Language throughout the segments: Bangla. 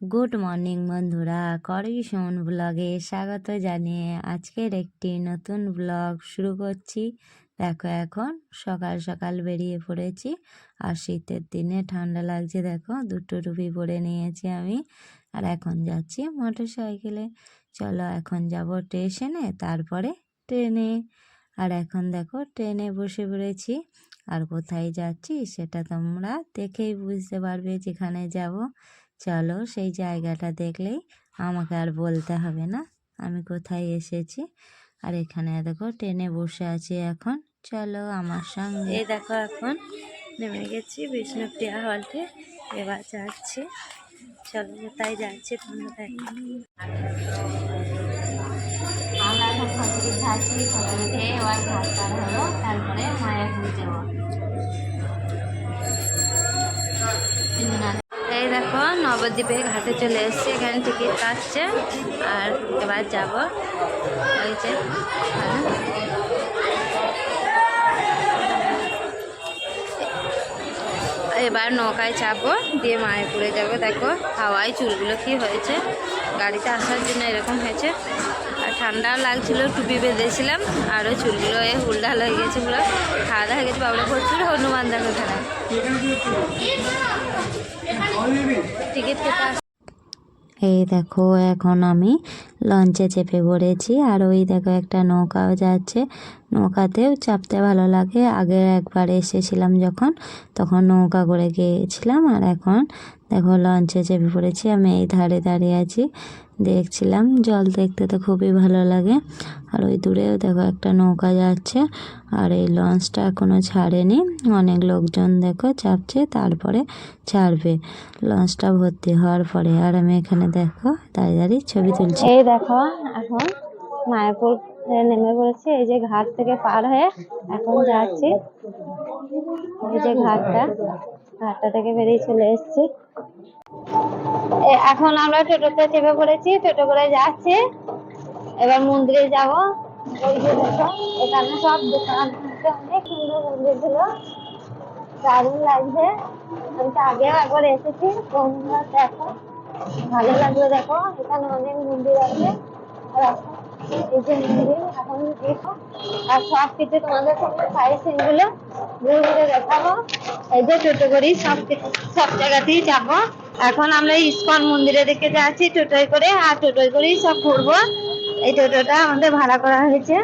গুড মর্নিং বন্ধুরা করবিশন ব্লগে স্বাগত জানিয়ে আজকের একটি নতুন ব্লগ শুরু করছি। দেখো এখন সকাল সকাল বেরিয়ে পড়েছি আর শীতের দিনে ঠান্ডা লাগছে, দেখো দুটো টুপি পরে নিয়েছি আমি। আর এখন যাচ্ছি মোটর সাইকেলে চলো এখন যাব স্টেশনে, তারপরে ট্রেনে। আর এখন দেখো ট্রেনে বসে পড়েছি। আর কোথায় যাচ্ছি সেটা তোমরা দেখেই বুঝতে পারবে যেখানে যাব। চলো সেই জায়গাটা দেখলেই আমাকে আর বলতে হবে না, আমি কোথায় এসেছি। আর এখানে দেখো ট্রেনে বসে আছি এখন, চলো আমার সঙ্গে। দেখো এখন নেমে গেছি বিষ্ণুপ্রিয়া হল্টে এবার যাচ্ছি। চলো কোথায় যাচ্ছি তোমরা দেখো। এখন তারপরে যাব দেখো নবদ্বীপে ঘাটে চলে এসেছি, এখানে টিকিট কাটছে আর এবার যাব। যে হ্যাঁ। এবার নৌকায় চাপবো, দিয়ে মায়াপুরে যাব। দেখো হাওয়ায় চুলগুলো কি হয়েছে। গাড়িতে আসার জন্য এরকম হয়েছে। আর ঠান্ডা লাগছিল, টুপি বেঁধেছিলাম আরও চুলগুলো এ হুলডাল হয়ে গেছে পুরো। খাওয়া দাওয়া হয়ে গেছে, বাবুরা প্রচুর হনুমান দেখো এখানে। আস- এই দেখো, এখন আমি লঞ্চে চেপে পড়েছি, আর ওই দেখো একটা নৌকাও যাচ্ছে। নৌকাতেও চাপতে ভালো লাগে। আগে একবার এসেছিলাম যখন, তখন নৌকা করে গিয়েছিলাম, আর এখন দেখো লঞ্চে চেপে পড়েছি, আমি এই ধারে দাঁড়িয়ে আছি। দেখছিলাম, জল দেখতে তো খুবই ভালো লাগে। আর ওই দূরেও দেখো একটা নৌকা যাচ্ছে, আর এই লঞ্চটা এখনও ছাড়েনি। অনেক লোকজন দেখো চাপছে, তারপরে ছাড়বে। লঞ্চটা ভর্তি হওয়ার পরে, আর আমি এখানে দেখো, দাঁড়িয়ে দাঁড়িয়ে ছবি তুলছি। এই দেখো, এখন মায়াপুর নেমে পড়েছি, এই যে ঘাট থেকে পার হয়ে এখন যাচ্ছি। এই যে ঘাটটা। ঘাটটা থেকে বেরিয়ে চলে এসেছি। এখন আমরা টোটোতে চেপে পড়েছি, টোটো করে যাচ্ছি। এবার মন্দিরে যাব। এখানে সব দোকান অনেক সুন্দর মন্দির ছিল দারুণ লাগছে। আমি তো আগেও একবার এসেছি তোমরা দেখো, ভালো লাগল দেখো, এখানে অনেক মন্দির আছে। এখন আর সব কিছু তোমাদের ঘুরে ঘুরে দেখাবো এই টোটো সব সব জায়গাতেই যাব এখন আমরা ইস্কন যাচ্ছি টোটোয় করে আর টোটোয় করেই সব ঘুরবো এই টোটোটা আমাদের ভাড়া করা হয়েছে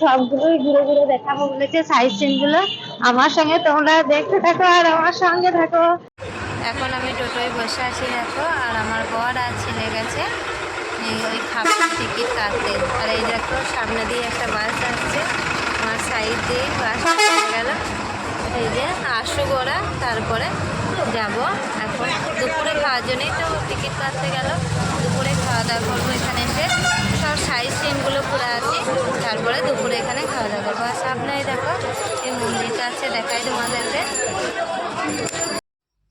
সবগুলোই ঘুরে ঘুরে দেখাবো বলেছে সাইড সিনগুলো আমার সঙ্গে তোমরা দেখতে থাকো আর আমার সঙ্গে থাকো এখন আমি টোটোয় বসে আছি দেখো, আর আমার বর আর ছেলে গেছে। ওই খাবার টিকিট কাটতে আর এই দেখো, সামনে দিয়ে একটা বাস আসছে। আমার সাইড দিয়ে বাস গেল। এই যে আসুক ওরা তারপরে যাব। এখন দুপুরে খাওয়ার জন্যই তো টিকিট কাটতে গেল। দুপুরে খাওয়া দাওয়া করব এখানে এসে। সব সাইড সিনগুলো পুরো আছি। তারপরে দুপুরে এখানে খাওয়া দাওয়া করব। আর সামনে দেখো, এই মন্দিরটা আছে, দেখাই তোমাদেরকে।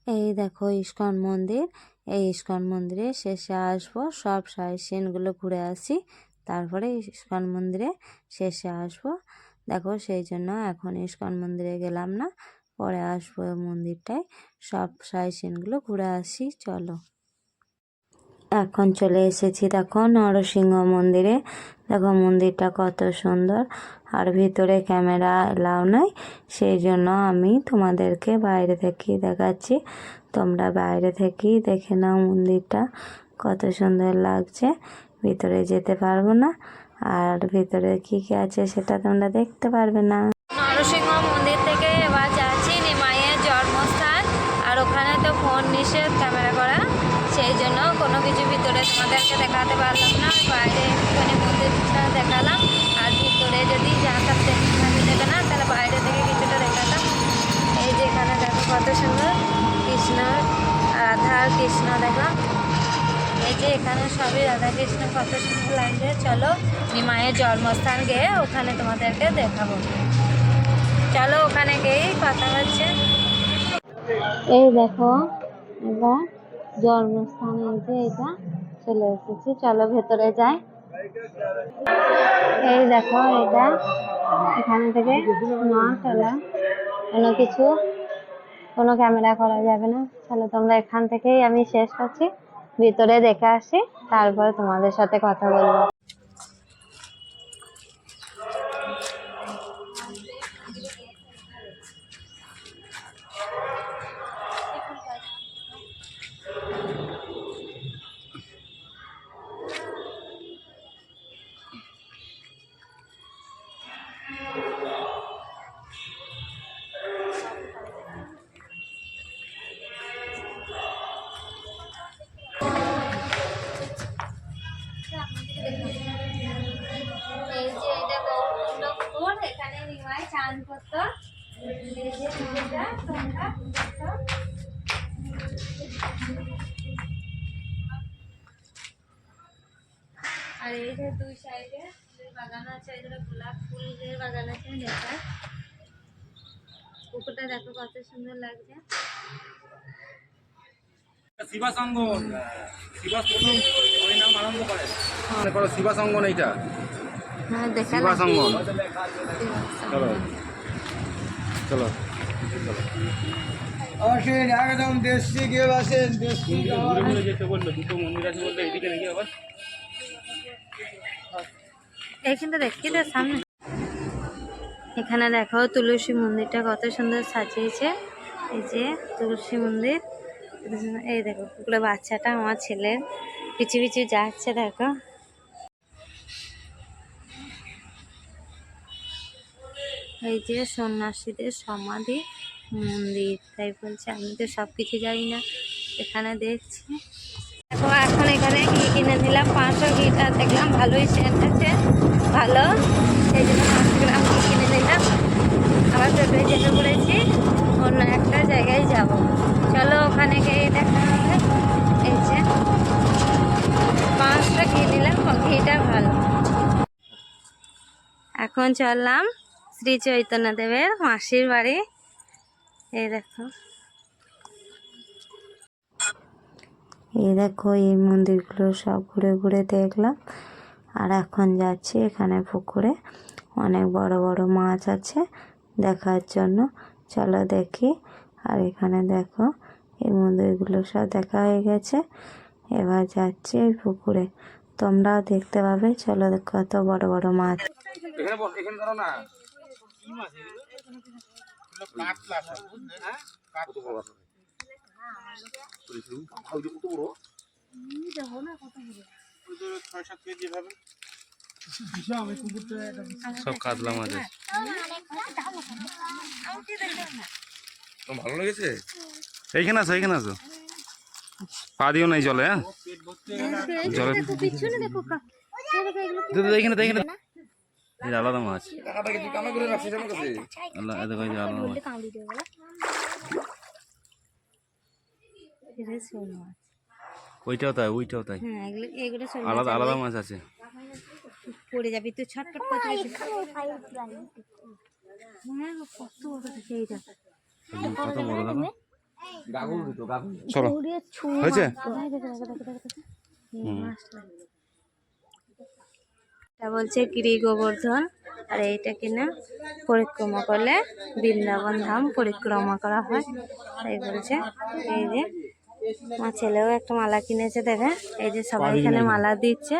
এই দেখো ইস্কন মন্দির। এই ইস্কন মন্দিরে শেষে আসব, সব সিনগুলো ঘুরে আসি, তারপরে ইস্কন মন্দিরে শেষে আসব। দেখো সেই জন্য এখন ইস্কন মন্দিরে গেলাম না, পরে আসব মন্দিরটায়, সব সিনগুলো ঘুরে আসি, চলো। এখন চলে এসেছি দেখো নরসিংহ মন্দিরে, দেখো মন্দিরটা কত সুন্দর, আর ভিতরে ক্যামেরা এলাও নাই, সেই জন্য আমি তোমাদেরকে বাইরে থেকে দেখাচ্ছি। তোমরা বাইরে থেকেই দেখে নাও মন্দিরটা। কত সুন্দর লাগছে। ভিতরে যেতে পারব না। আর ভিতরে কি কি আছে সেটা তোমরা দেখতে পারবে না। নরসিংহ মন্দির থেকে এবার যাচ্ছি নিমাইয়ের জন্মস্থান। আর ওখানে তো ফোন নিষেধ, ক্যামেরা করা। সেই জন্য কোনো কিছু ভিতরে তোমাদেরকে দেখাতে পারলাম না। বাইরে একটুখানি মন্দিরটা দেখালাম। আর ভিতরে যদি দেখতে দেবে না তাহলে বাইরে থেকে কিছুটা দেখালাম। এই যে এখানে দেখো কত সুন্দর। কৃষ্ণ, রাধা কৃষ্ণ দেখো। এই যে এখানে সবই রাধা কৃষ্ণ কত সুন্দর লাগছে। চলো নিমায়ের জন্মস্থান গিয়ে ওখানে তোমাদেরকে দেখাবো। চলো ওখানে গিয়েই কথা হচ্ছে। এই দেখো এবার জন্মস্থান এই যে এটা চলে এসেছি। চলো ভেতরে যাই। এই দেখো, এটা এখানে থেকে মা চলা কোনো কিছু কোনো ক্যামেরা করা যাবে না। তাহলে তোমরা এখান থেকেই আমি শেষ করছি। ভিতরে দেখে আসি, তারপরে তোমাদের সাথে কথা বলব। ফুলের বাগান আছে পুকুরটা দেখো কত সুন্দর লাগছে। শিবাসঙ্গন শিবাস প্রথম হরিনাম আরম্ভ করে। মনে করো শিবাসঙ্গন এইটা। হ্যাঁ দেখা চলো। চলো। আসেন একদম দেশি কেউ আসেন দেশি যেতে বলল দুটো মন্দির আছে বললে এদিকে নাকি আবার। এইখানটা দেখি তো সামনে। এখানে দেখো তুলসী মন্দিরটা কত সুন্দর সাজিয়েছে। এই যে তুলসী মন্দির। এই দেখো পুকুরে বাচ্চাটা, আমার ছেলের পিছু পিছু যাচ্ছে, দেখো। এই যে সন্ন্যাসীদের সমাধি, মন্দির, তাই বলছে। আমি তো সব কিছু জানি না, এখানে দেখছি। দেখো, এখন এখানে ঘি কিনে নিলাম, পাঁচশো ঘিটা দেখলাম ভালোই সেন্ট আছে, ভালো। সেই জন্য পাঁচশো গ্রাম আবার টোটোয় যেতে পড়েছি অন্য একটা জায়গায় যাব। চলো ওখানে গিয়ে দেখা হবে। এই যে পাঁচটা ঘি নিলাম ঘিটা ভালো। এখন চললাম শ্রী চৈতন্য দেবের মাসির বাড়ি। এই দেখো। এই দেখো, এই মন্দিরগুলো সব ঘুরে ঘুরে দেখলাম। আর এখন যাচ্ছি এখানে পুকুরে। অনেক বড় বড় মাছ আছে। দেখার জন্য। চলো দেখি। আর এখানে দেখো এই মন্দিরগুলো সব দেখা হয়ে গেছে। এবার যাচ্ছি এই পুকুরে। তোমরাও দেখতে পাবে। চলো দেখো কত বড় বড় মাছ। না। হ্যাঁ কত ছয় সাত কেজি হবে। সব কাতলা মাছ ভালো লেগেছে? এইখানে আছো এইখানে আছো পা দিও নাই জলে হ্যাঁ? জলে দেখো এইখানে তো এইখানে আলাদা মাছ। দেখো এই আলাদা মাছ। ওইটাও তাই ওইটাও তাই। হ্যাঁ আলাদা আলাদা মাছ আছে। পড়ে যাবি তুই ছটপট করতে হ্যাঁ বড় চলো। হয়েছে? এটা বলছে গিরি গোবর্ধন আর এইটা কিনা পরিক্রমা করলে বৃন্দাবন ধাম পরিক্রমা করা হয়। তাই বলছে এই যে আমার ছেলেও একটা মালা কিনেছে দেখে? এই যে সবাই এখানে মালা দিচ্ছে।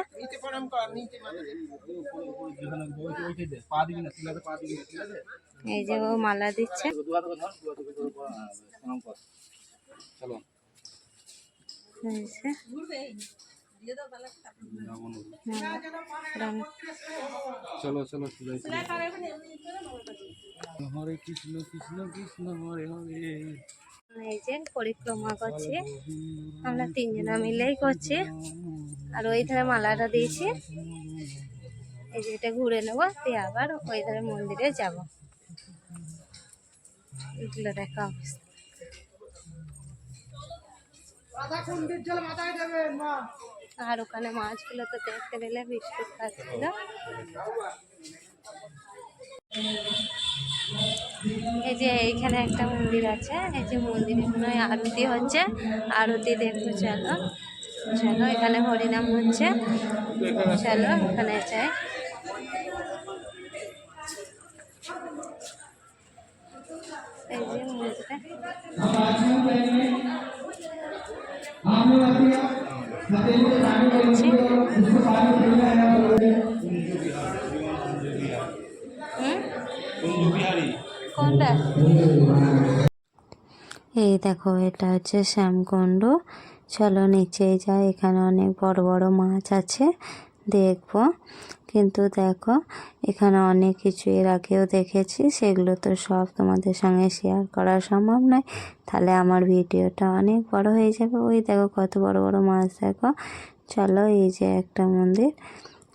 এই যে ও মালা দিচ্ছে। চলো। হ্যাঁ, চলো হরে কৃষ্ণ কৃষ্ণ কৃষ্ণ হরে হরে। এই যে পরিক্রমা করছি। আমরা তিনজনা মিলেই করছি। আর ওই ধারে মালাটা দিয়েছি। এই যে এটা ঘুরে নেব, দিয়ে আবার ওই ধারে মন্দিরে যাব। এগুলো দেখা অবস্থা। আর ওখানে মাছগুলো তো দেখতে পেলে বিস্কুট খাচ্ছিল। এই যে এইখানে একটা মন্দির আছে এই যে মন্দিরে মনে হয় আরতি হচ্ছে আরতি দেখতে চলো। চলো এখানে হরিনাম হচ্ছে। চলো এখানে যাই। এই যে মন্দিরটা। কোনটা এই দেখো, এটা হচ্ছে শ্যামকুণ্ড। চলো নিচে যাই, এখানে অনেক বড় বড় মাছ আছে, দেখব। কিন্তু দেখো, এখানে অনেক কিছু এর আগেও দেখেছি, সেগুলো তো সব তোমাদের সঙ্গে শেয়ার করা সম্ভব নয়। তাহলে আমার ভিডিওটা অনেক বড় হয়ে যাবে। ওই দেখো, কত বড় বড় মাছ দেখো। চলো এই যে একটা মন্দির,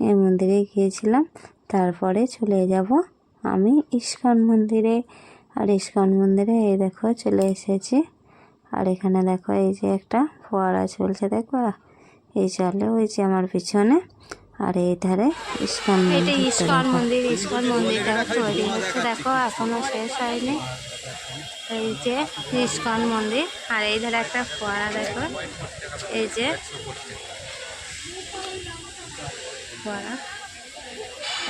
এই মন্দিরে গিয়েছিলাম। তারপরে চলে যাব আমি ইস্কন মন্দিরে। আর ইস্কন মন্দিরে এই দেখো চলে এসেছি। আর এখানে দেখো এই যে একটা ফোয়ারা চলছে দেখো? এই চলে ওই যে আমার পিছনে। আর এই ধারে ইস্কন মন্দির ইস্কন মন্দির ইস্কন মন্দিরটা তৈরি হচ্ছে। দেখো এখনও শেষ হয়নি। এই যে ইস্কন মন্দির। আর এই ধারে একটা ফোয়ারা দেখো? এই যে ফোয়ারা।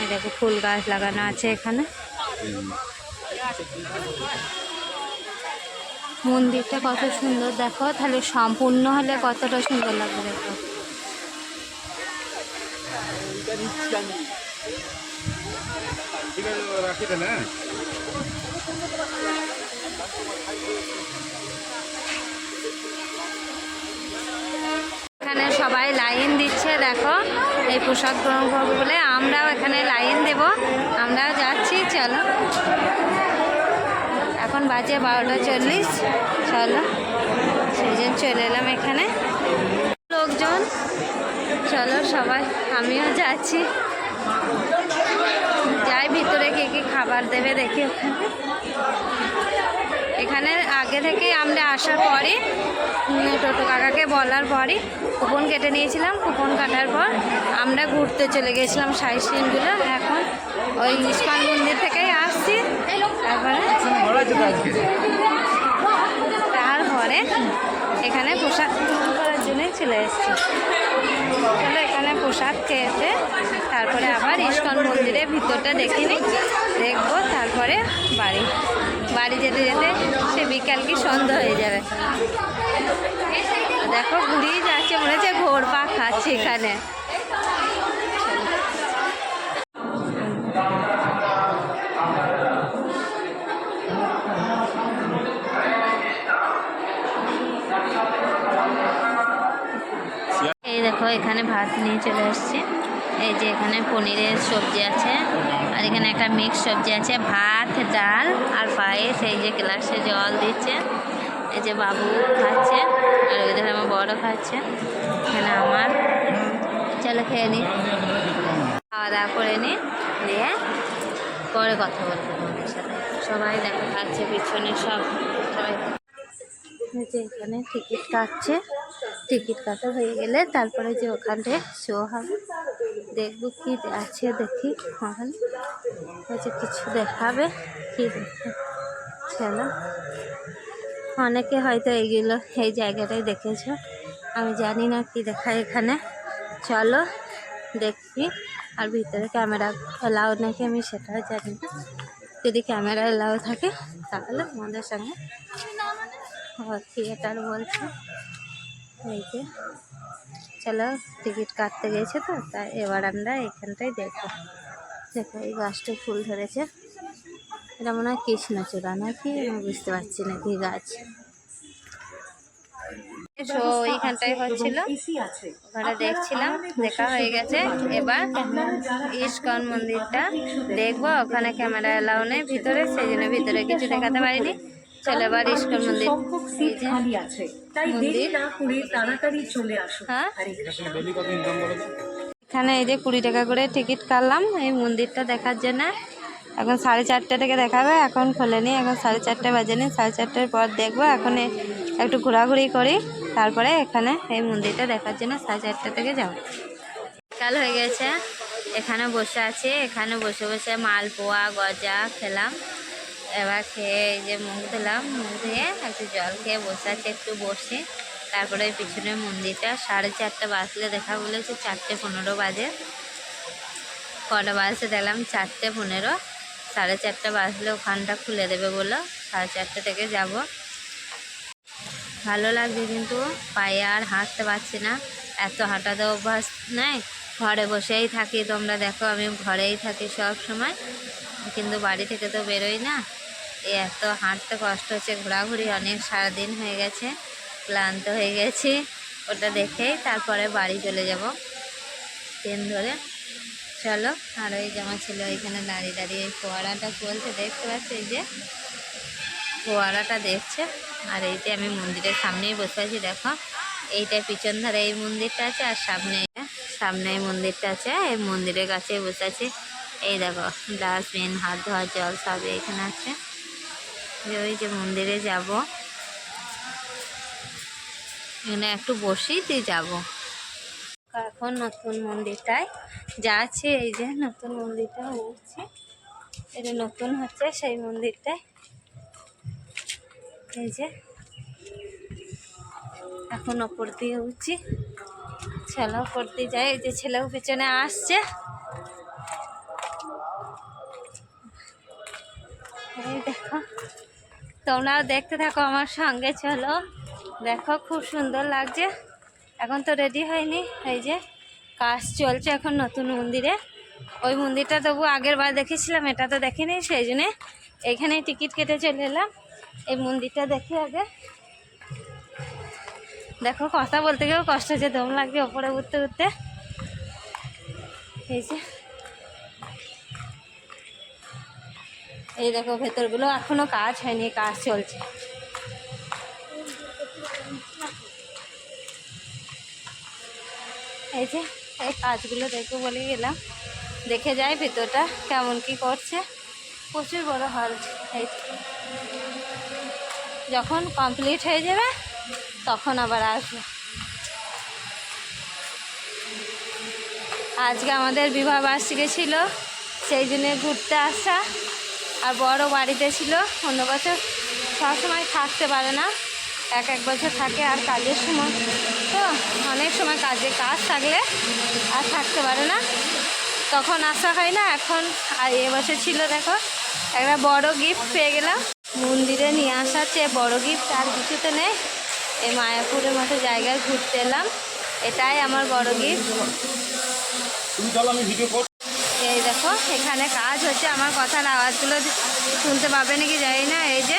এই দেখো ফুল গাছ লাগানো আছে এখানে। মন্দিরটা কত সুন্দর, দেখো। তাহলে সম্পূর্ণ হলে কতটা সুন্দর লাগবে দেখো। এখানে সবাই লাইন দিচ্ছে, দেখো। এই পোশাক গ্রহণ করব বলে আমরাও এখানে লাইন দেব। আমরাও যাচ্ছি, চলো। বাজে বারোটা চল্লিশ। চলো, সেই জন্য চলে এলাম এখানে। লোকজন, চলো সবাই, আমিও যাচ্ছি। যাই, ভিতরে কে কি খাবার দেবে দেখি ওখানে এখানে আগে থেকে আমরা আসার পরে টোটো কাকাকে বলার পরে কুপন কেটে নিয়েছিলাম। কুপন কাটার পর আমরা ঘুরতে চলে গেছিলাম সাইড সিনগুলো। এখন ওই ইস্কন মন্দির থেকেই আসছি। তারপরে এখানে প্রসাদ করার জন্যই চলে এসেছি। চলো এখানে প্রসাদ খেয়েছে, তারপরে আবার ইস্কন মন্দিরের ভিতরটা দেখে নিই। দেখব তারপরে বাড়ি। বাড়ি যেতে যেতে সে বিকাল কি সন্ধ্যা হয়ে যাবে। দেখো, ঘুরিয়ে যাচ্ছে, মনে হচ্ছে ঘোর পা খাচ্ছে এখানে এই দেখো এখানে ভাত নিয়ে চলে এসেছি। এই যে এখানে পনিরের সবজি আছে, আর এখানে একটা মিক্স সবজি আছে, ভাত, ডাল আর পায়েস। এই যে গ্লাসে জল দিচ্ছে, এই যে বাবু খাচ্ছে, আর ওইদের আমার বড় খাচ্ছে, এখানে আমার। চলো খেয়ে নি। খাওয়া দাওয়া করে নি দিয়ে পরে কথা বলব তোমাদের সাথে। সবাই দেখা খাচ্ছে, পিছনে সব। সবাই এখানে টিকিট কাটছে। টিকিট কাটা হয়ে গেলে তারপরে যে ওখানে শো হবে দেখব কি আছে দেখি। ওখানে হচ্ছে কিছু দেখাবে, কি চলো। অনেকে হয়তো এইগুলো এই জায়গাটাই দেখেছ, আমি জানি না কি দেখায় এখানে। চলো দেখি, আর ভিতরে ক্যামেরা এলাও নাকি আমি সেটাও জানি না। যদি ক্যামেরা এলাও থাকে, তাহলে তোমাদের সঙ্গে। থিয়েটার বলছে। এই যে, চলো টিকিট কাটতে গেছে তো তাই এবার আমরা এখানটাই দেখব। দেখো, এই গাছটায় ফুল ধরেছে। এটা মনে হয় কৃষ্ণচূড়া নাকি? আমি বুঝতে পারছি না, কি গাছ। এইখানটাই হচ্ছিল। ওখানে দেখছিলাম, দেখা হয়ে গেছে। এবার ইস্কন মন্দিরটা দেখব। ওখানে ক্যামেরা এলাও নেই ভিতরে, সেই জন্য ভিতরে কিছু দেখাতে পারিনি। চলো এবার ইস্কন মন্দির এই যে খালি আছে। তাই দেরি না করে তাড়াতাড়ি চলে আসুন হ্যাঁ? এখানে এই যে কুড়ি টাকা করে টিকিট কাটলাম এই মন্দিরটা দেখার জন্য। এখন সাড়ে চারটে থেকে দেখাবে এখন খোলেনি এখন সাড়ে চারটে বাজেনি সাড়ে চারটের পর দেখব। এখন একটু ঘোরাঘুরি করি তারপরে এখানে এই মন্দিরটা দেখার জন্য সাড়ে চারটে থেকে যাব। কাল হয়ে গেছে এখানে বসে আছি এখানে বসে বসে মালপোয়া গজা খেলাম। এবার খেয়ে যে মুখ দিলাম মুখ ধুয়ে একটু জল খেয়ে বসে আছে, একটু বসি। তারপরে পিছনে মন্দিরটা সাড়ে চারটে বাজলে দেখা বলেছে চারটে পনেরো বাজে। কটা বাজে দেখলাম চারটে পনেরো, সাড়ে চারটে বাজলে ওখানটা খুলে দেবে বলো, সাড়ে চারটে থেকে যাব। ভালো লাগছে কিন্তু, পায়ে আর হাঁটতে পারছি না, এত হাঁটাতে অভ্যাস নেই। ঘরে বসেই থাকি তোমরা দেখো, আমি ঘরেই থাকি সব সময়, কিন্তু বাড়ি থেকে তো বেরোই না। এত হাঁটতে কষ্ট হচ্ছে, ঘোরাঘুরি অনেক, সারাদিন হয়ে গেছে, ক্লান্ত হয়ে গেছি। ওটা দেখেই তারপরে বাড়ি চলে যাব। ট্রেন ধরে। চলো, আর ওই জামা ছিল এখানে দাঁড়িয়ে দাঁড়িয়ে এই ফোয়ারাটা চলছে দেখতে পাচ্ছি যে? ফোয়ারাটা দেখছে, আর এইতে আমি মন্দিরের সামনেই বসে আছি, দেখো। এইটা পিছন ধারে এই মন্দিরটা আছে, আর সামনে সামনে এই মন্দিরটা আছে, এই মন্দিরের কাছে বসে আছি। এই দেখো ডাস্টবিন হাত ধোয়ার জল সব এখানে আছে। যে ওই যে মন্দিরে যাব। এখানে একটু বসেই দিয়ে যাব। এখন নতুন মন্দিরটায় যাচ্ছে, এই যে নতুন মন্দিরটা উঠছে এটা নতুন হচ্ছে সেই মন্দিরটায়। এই যে। এখন ওপর দিয়ে উঠছি। ছেলে ওপর দিয়ে যায়, এই যে ছেলেও পিছনে আসছে। এই দেখো। তোমরাও দেখতে থাকো আমার সঙ্গে, চলো। দেখো, খুব সুন্দর লাগছে। এখন তো রেডি হয়নি। এই যে, কাজ চলছে এখন নতুন মন্দিরে। ওই মন্দিরটা তবু আগের বার দেখেছিলাম, এটা তো দেখিনি, সেই জন্যে এইখানেই টিকিট কেটে চলে এলাম। এই মন্দিরটা দেখি আগে। দেখো, কথা বলতে গেলেও কষ্ট হচ্ছে, দম লাগবে ওপরে উঠতে উঠতে। এই যে এই দেখো ভেতরগুলো, এখনও কাজ হয়নি কাজ চলছে। এই যে, এই কাজগুলো দেখব বলে গেলাম। দেখে যাই ভেতরটা, কেমন কি করছে। প্রচুর বড় হল এই যখন কমপ্লিট হয়ে যাবে, তখন আবার আসব। আজকে আমাদের বিবাহ বার্ষিকী ছিল, সেই জন্যে ঘুরতে আসা। আর বড় বাড়িতে ছিল। অন্য বছর সবসময় থাকতে পারে না। এক এক বছর থাকে আর কাজের সময়। তো অনেক সময় কাজে কাজ থাকলে আর থাকতে পারে না। তখন আসা হয় না, এখন আর এবছর ছিল দেখো। একটা বড় গিফট পেয়ে গেলাম। মন্দিরে নিয়ে আসার চেয়ে বড় গিফট আর কিছুতে নেই। এই মায়াপুরের মতো জায়গায় ঘুরতে এলাম। এটাই আমার বড় গিফট এই দেখো, এখানে কাজ হচ্ছে, আমার কথার আওয়াজগুলো শুনতে পাবে নাকি জানি না, এই যে,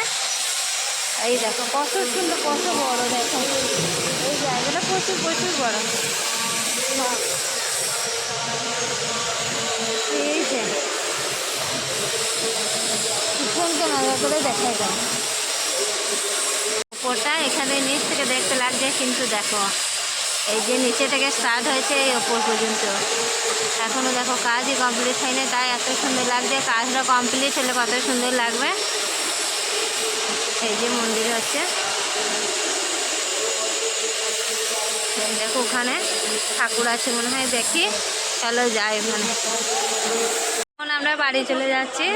এই দেখো, কত সুন্দর, কত বড়, দেখো। এই জায়গাটা প্রচুর প্রচুর বড়। এই যে ফোনকে নজর করে দেখা যায়। ওপরটা এখানে নিচ থেকে দেখতে লাগছে, কিন্তু দেখো এই যে নিচে থেকে স্টার্ট হয়েছে, এই ওপর পর্যন্ত। এখনও দেখো কাজই কমপ্লিট হয়নি, তাই এত সুন্দর লাগছে, কাজটা কমপ্লিট হলে কত সুন্দর লাগবে। এই যে মন্দির হচ্ছে। দেখো ওখানে ঠাকুর আছে মনে হয়, দেখি। চলো যাই ওখানে। এখন আমরা বাড়ি চলে যাচ্ছি।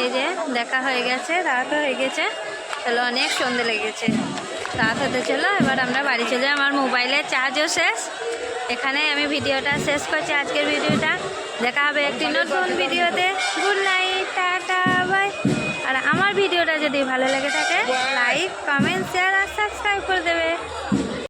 এই যে দেখা হয়ে গেছে রাত হয়ে গেছে। চলো অনেক সন্ধে লেগেছে। হতে চলো, এবার আমরা বাড়ি চলে। আমার মোবাইলের চার্জও শেষ। এখানে আমি ভিডিওটা শেষ করছি আজকের ভিডিওটা। দেখা হবে একটি নতুন ভিডিওতে। গুড নাইট টাটা বাই আর আমার ভিডিওটা যদি ভালো লেগে থাকে লাইক কমেন্ট শেয়ার আর সাবস্ক্রাইব করে দেবে।